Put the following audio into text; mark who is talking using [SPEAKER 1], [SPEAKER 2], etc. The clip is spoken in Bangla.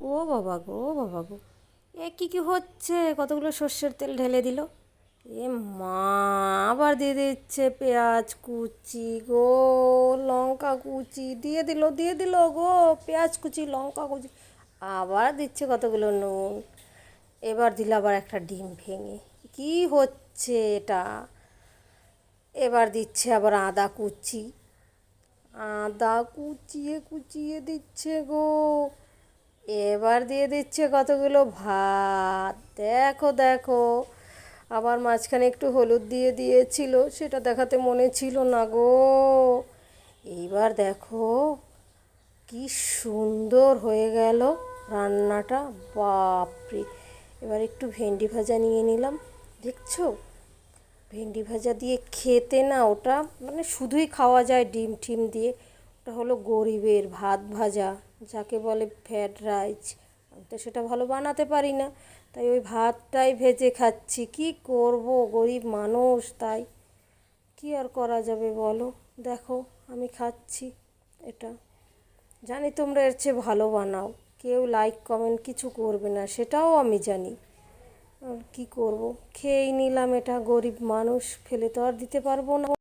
[SPEAKER 1] ও বাবা গো, ও বাবা গো। এ কী কী হচ্ছে? কতগুলো সর্ষের তেল ঢেলে দিল? এ মা, আবার দিয়ে দিচ্ছে পেঁয়াজ কুচি গো, লঙ্কা কুচি। দিয়ে দিল দিয়ে দিল গো, পেঁয়াজ কুচি, লঙ্কা কুচি। আবার দিচ্ছে কতগুলো নুন। এবার দিল আবার একটা ডিম ভেঙে। কী হচ্ছে এটা? এবার দিচ্ছে আবার আদা কুচি। আদা কুচিয়ে কুচিয়ে দিচ্ছে গো। এবার দিয়ে দিচ্ছে কতগুলো ভাত। দেখো দেখো, আবার মাঝখানে একটু হলুদ দিয়ে দিয়েছিল, সেটা দেখাতে মনে ছিল না গো। এইবার দেখো, কি সুন্দর হয়ে গেল রান্নাটা, বাপরে। এবার একটু ভেন্ডি ভাজা নিয়ে নিলাম, দেখছ? ভেন্ডি ভাজা দিয়ে খেতে না ওটা মানে শুধুই খাওয়া যায় ডিম টিম দিয়ে। ওটা হলো গরিবের ভাত ভাজা, যাকে বলে ফ্রায়েড রাইস আমি তো সেটা ভালো বানাতে পারি না, তাই ওই ভাতটাই ভেজে খাচ্ছি। কি করব, গরিব মানুষ, তাই কি আর করা যাবে বলো? দেখো, আমি খাচ্ছি এটা। জানি তোমরা এর চেয়ে ভালো বানাও। কেউ লাইক কমেন্ট কিছু করবে না, সেটাও আমি জানি। আর কী করব? খেয়েই নিলাম এটা, গরিব মানুষ, ফেলে তো আর দিতে পারব না।